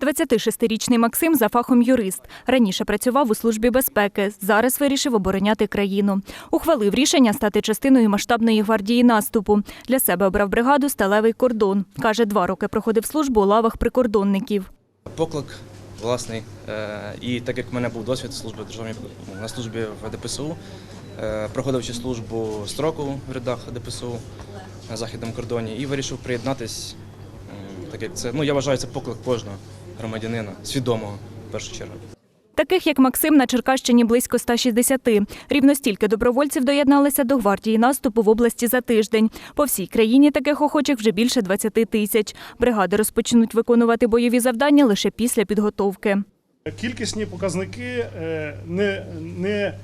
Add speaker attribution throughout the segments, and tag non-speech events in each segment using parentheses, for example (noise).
Speaker 1: 26-річний Максим за фахом юрист. Раніше працював у службі безпеки. Зараз вирішив обороняти країну. Ухвалив рішення стати частиною масштабної гвардії наступу. Для себе обрав бригаду Сталевий кордон. Каже, два роки проходив службу у лавах прикордонників.
Speaker 2: Поклик власний. Е, І так як в мене був досвід служби державній на службі в ДПСУ, е, проходивши службу строку в рядах ДПСУ на західному кордоні і вирішив приєднатись. Так як це, ну я вважаю, це поклик кожного громадянина, свідомого в першу чергу.
Speaker 1: Таких, як Максим, на Черкащині близько 160. Рівно стільки добровольців доєдналися до гвардії наступу в області за тиждень. По всій країні таких охочих вже більше 20 тисяч. Бригади розпочнуть виконувати бойові завдання лише після підготовки.
Speaker 3: Кількісні показники е, не, не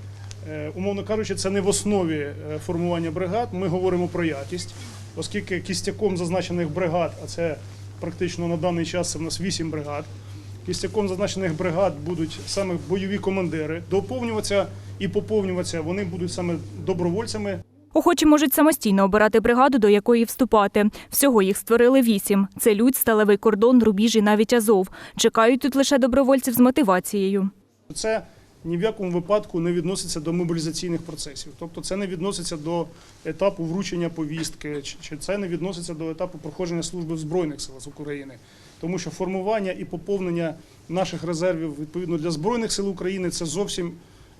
Speaker 3: е, умовно кажучи, це не в основі е, формування бригад. Ми говоримо про якість, оскільки кістяком зазначених бригад, а це практично на даний час це в нас 8 бригад. Кістяком зазначених бригад будуть саме бойові командири. Доповнюватися і поповнюватися вони будуть саме добровольцями.
Speaker 1: Охочі можуть самостійно обирати бригаду, до якої вступати. Всього їх створили вісім. Це Людь, Сталевий кордон, Рубіж і навіть Азов. Чекають тут лише добровольців з мотивацією.
Speaker 3: Це ні в якому випадку не відноситься до мобілізаційних процесів. Тобто це не відноситься до етапу вручення повістки, чи- це не відноситься до етапу проходження служби в Збройних силах України. Тому що формування і поповнення наших резервів відповідно для Збройних сил України це зовсім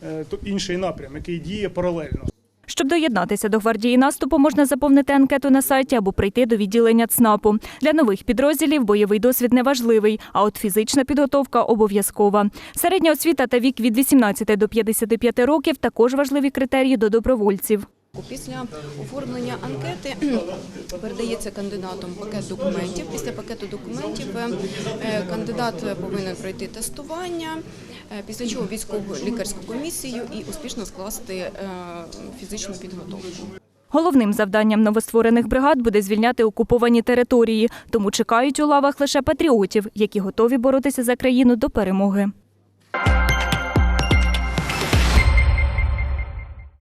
Speaker 3: е, то інший напрям, який діє паралельно.
Speaker 1: Щоб доєднатися до гвардії наступу, можна заповнити анкету на сайті або прийти до відділення ЦНАПу. Для нових підрозділів бойовий досвід не важливий, а от фізична підготовка обов'язкова. Середня освіта та вік від 18 до 55 років також важливі критерії до добровольців.
Speaker 4: Після оформлення анкети (clears throat) передається кандидатам пакет документів. Після пакету документів е, кандидат повинен пройти тестування, е, після чого військову лікарську комісію і успішно скласти е, фізичну підготовку.
Speaker 1: Головним завданням новостворених бригад буде звільняти окуповані території, тому чекають у лавах лише патріотів, які готові боротися за країну до перемоги.